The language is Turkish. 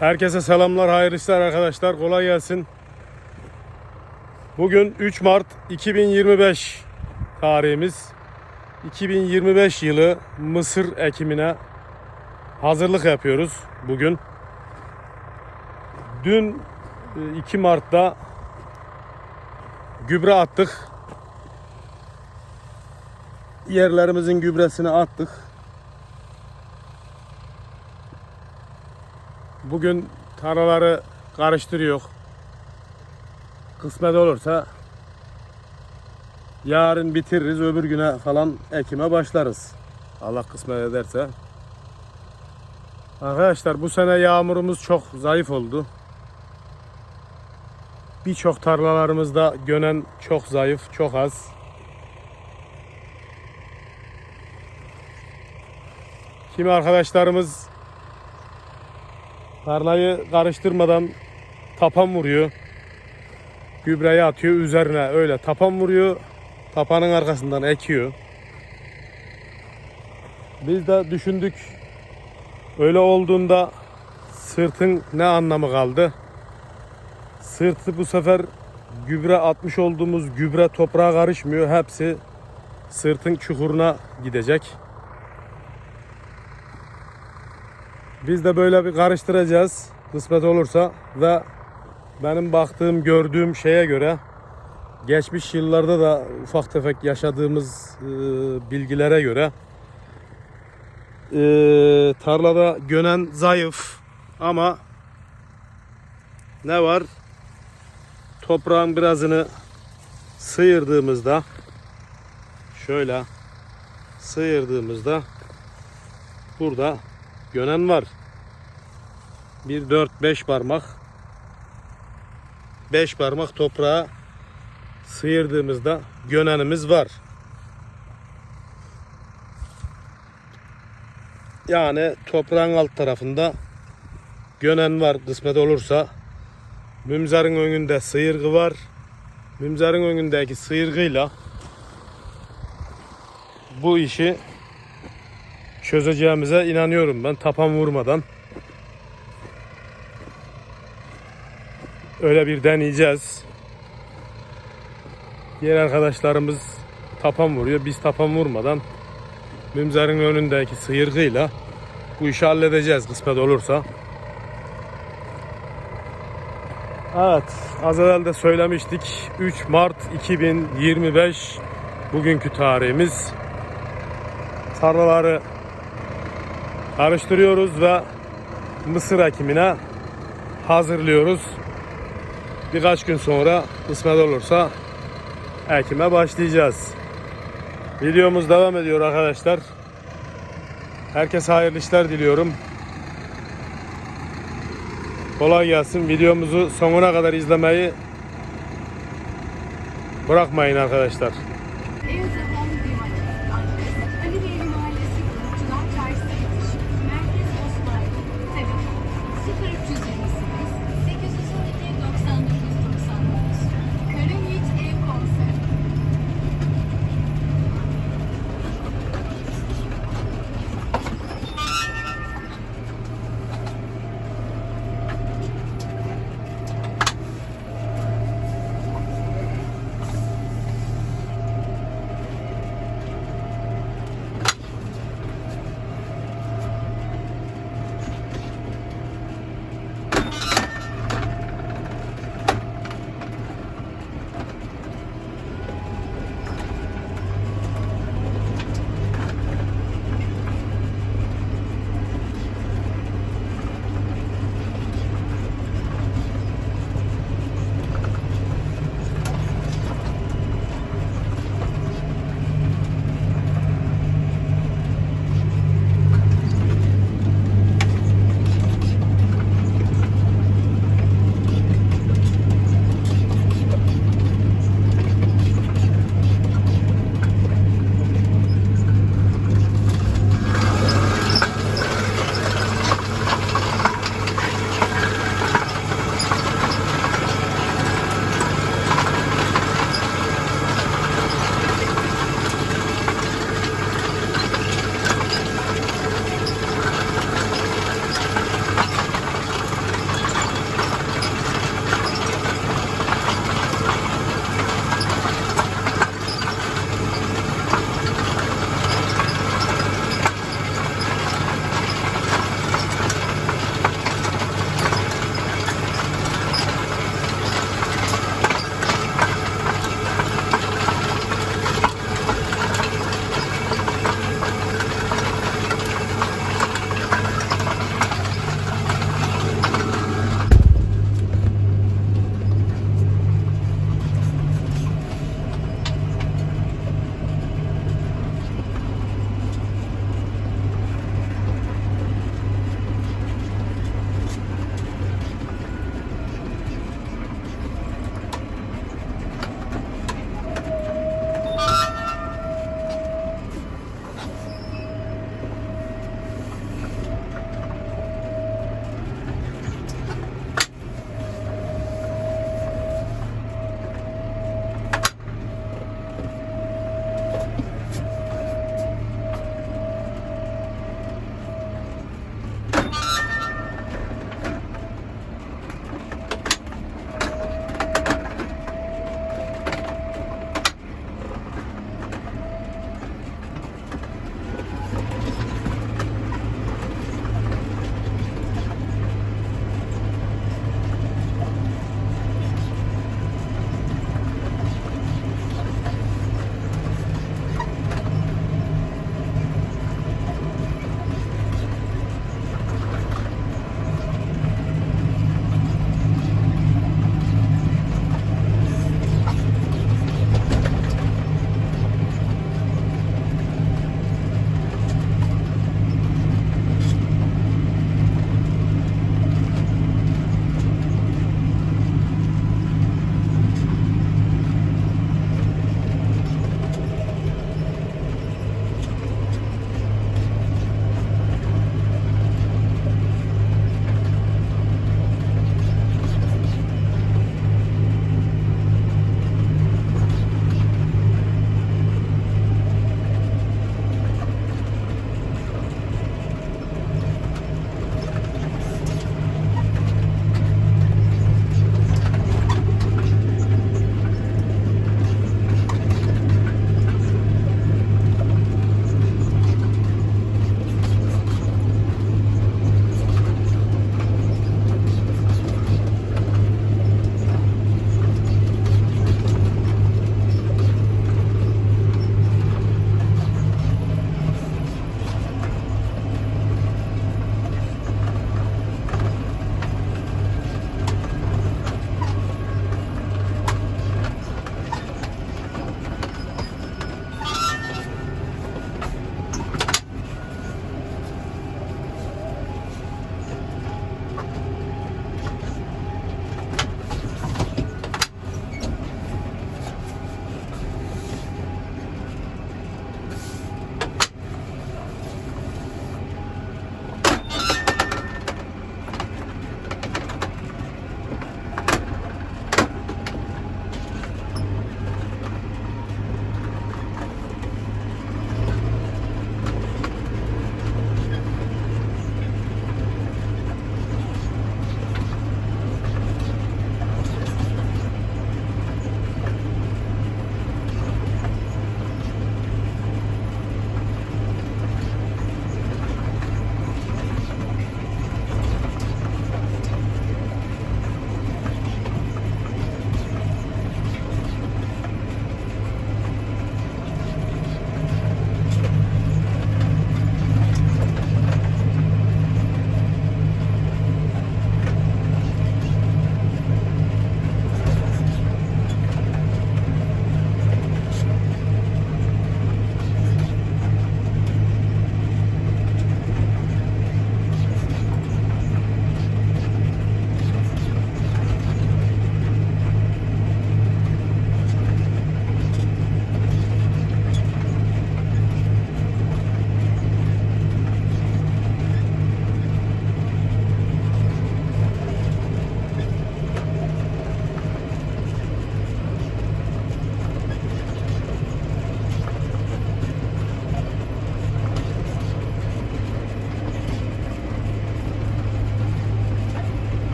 Herkese selamlar, hayırlı işler arkadaşlar. Kolay gelsin. Bugün 3 Mart 2025 tarihimiz. 2025 yılı mısır ekimine hazırlık yapıyoruz bugün. Dün e, 2 Mart'ta gübre attık. Yerlerimizin gübresini attık. Bugün tarlaları karıştırıyor. Kısmet olursa yarın bitiririz. Öbür güne falan ekime başlarız. Allah kısmet ederse. Arkadaşlar bu sene yağmurumuz çok zayıf oldu. Birçok tarlalarımızda gönen çok zayıf, çok az. Kimi arkadaşlarımız Tarlayı karıştırmadan tapan vuruyor. Gübreyi atıyor üzerine öyle tapan vuruyor. Tapanın arkasından ekiyor. Biz de düşündük. Öyle olduğunda sırtın ne anlamı kaldı? Sırtı bu sefer gübre atmış olduğumuz gübre toprağa karışmıyor. Hepsi sırtın çukuruna gidecek. Biz de böyle bir karıştıracağız kısmet olursa. Ve benim baktığım gördüğüm şeye göre geçmiş yıllarda da ufak tefek yaşadığımız e, bilgilere göre e, tarlada gönen zayıf. Ama ne var? Toprağın birazını sıyırdığımızda şöyle sıyırdığımızda burada gönen var. 1 4 5 parmak 5 parmak toprağa sıyırdığımızda gönenimiz var. Yani toprağın alt tarafında gönen var kısmet olursa. Mümzarın önünde sıyırgı var. Mümzarın önündeki sıyırgıyla bu işi çözeceğimize inanıyorum ben tapan vurmadan. Öyle bir deneyeceğiz. Diğer arkadaşlarımız tapan vuruyor. Biz tapan vurmadan mümzerin önündeki sıyırgıyla bu işi halledeceğiz kısmet olursa. Evet, az evvel de söylemiştik. 3 Mart 2025 bugünkü tarihimiz. Tarlaları karıştırıyoruz ve mısır ekimine hazırlıyoruz. Birkaç gün sonra kısmet olursa ekime başlayacağız. Videomuz devam ediyor arkadaşlar. Herkese hayırlı işler diliyorum. Kolay gelsin. Videomuzu sonuna kadar izlemeyi bırakmayın arkadaşlar.